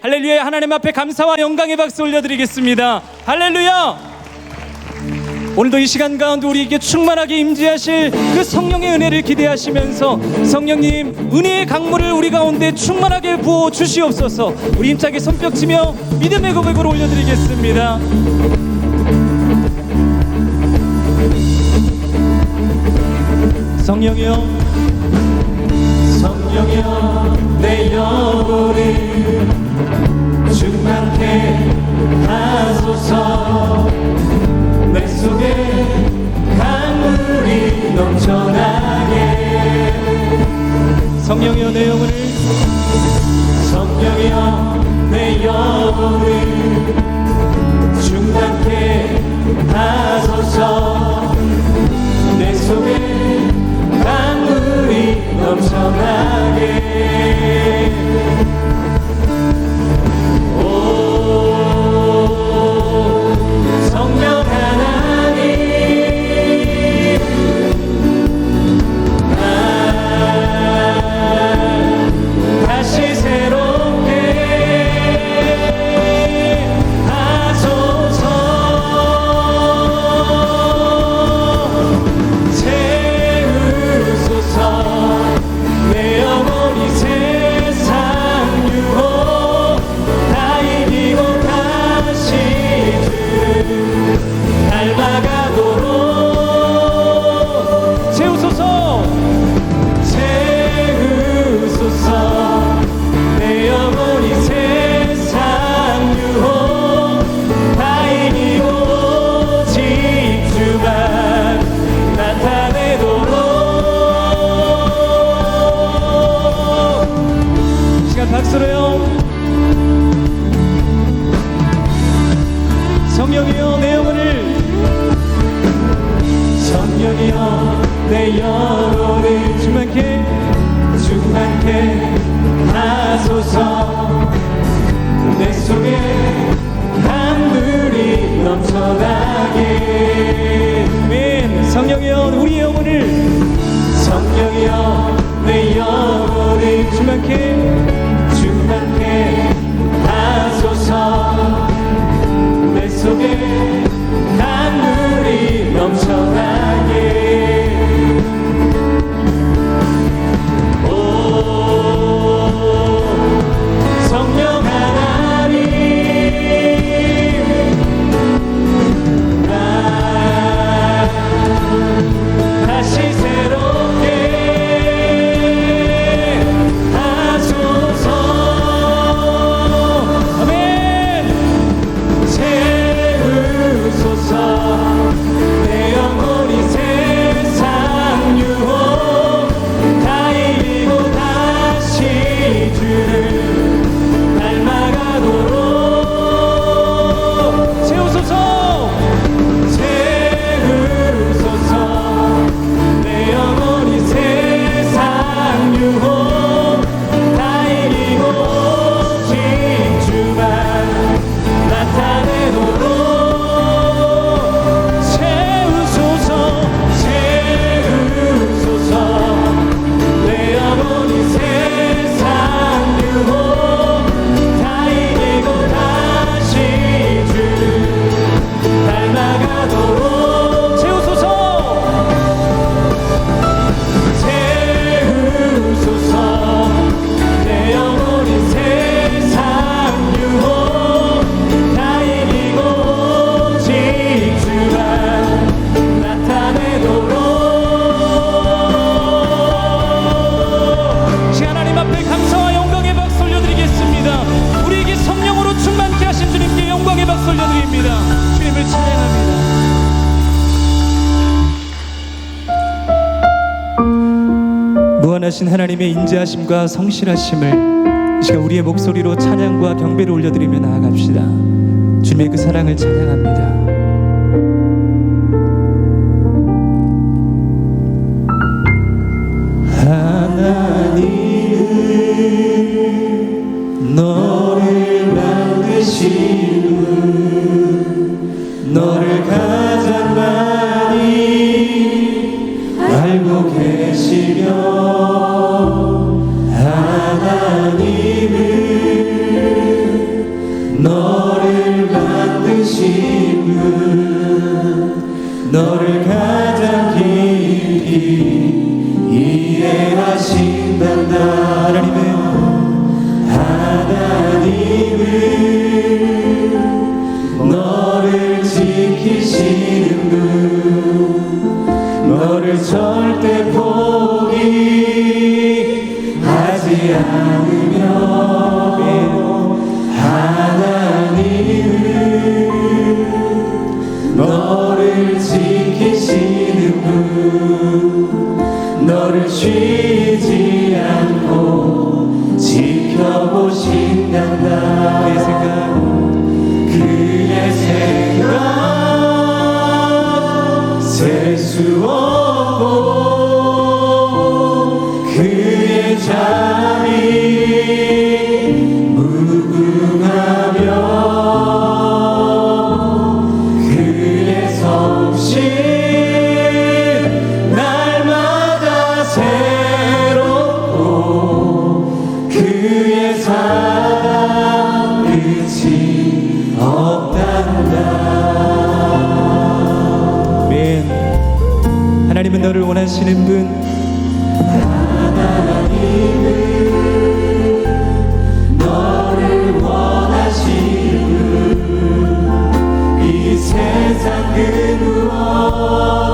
할렐루야 하나님 앞에 감사와 영광의 박수 올려드리겠습니다. 할렐루야! 오늘도 이 시간 가운데 우리에게 충만하게 임재하실 그 성령의 은혜를 기대하시면서 성령님 은혜의 강물을 우리 가운데 충만하게 부어 주시옵소서. 우리 힘차게 손뼉치며 믿음의 고백을 올려드리겠습니다. 성령이여 성령이여 내 영혼을 충만케 하소서. 내 속에 강물이 넘쳐나게. 성령이여 내 영혼을 성령이여 내 영혼을 충만케 하소서. 내 속에 강물이 넘쳐나게 무한하신 하나님의 인자하심과 성실하심을 이 시간 우리의 목소리로 찬양과 경배를 올려드리며 나아갑시다. 주님의 그 사랑을 찬양합니다. 너를 가장 깊이 이해하신단다. 하나님의 하나님을 너를 지키시는 분 너를 절대 포기하지 않으며 너를 지키시는 분 너를 쉬지 않고 지켜보신단다. 그의 생각. 그의 생각. 셀수 없고 끝이 없단다 아멘. 하나님은 너를 원하시는 분. 너를 원하시는 이 세상 그 무엇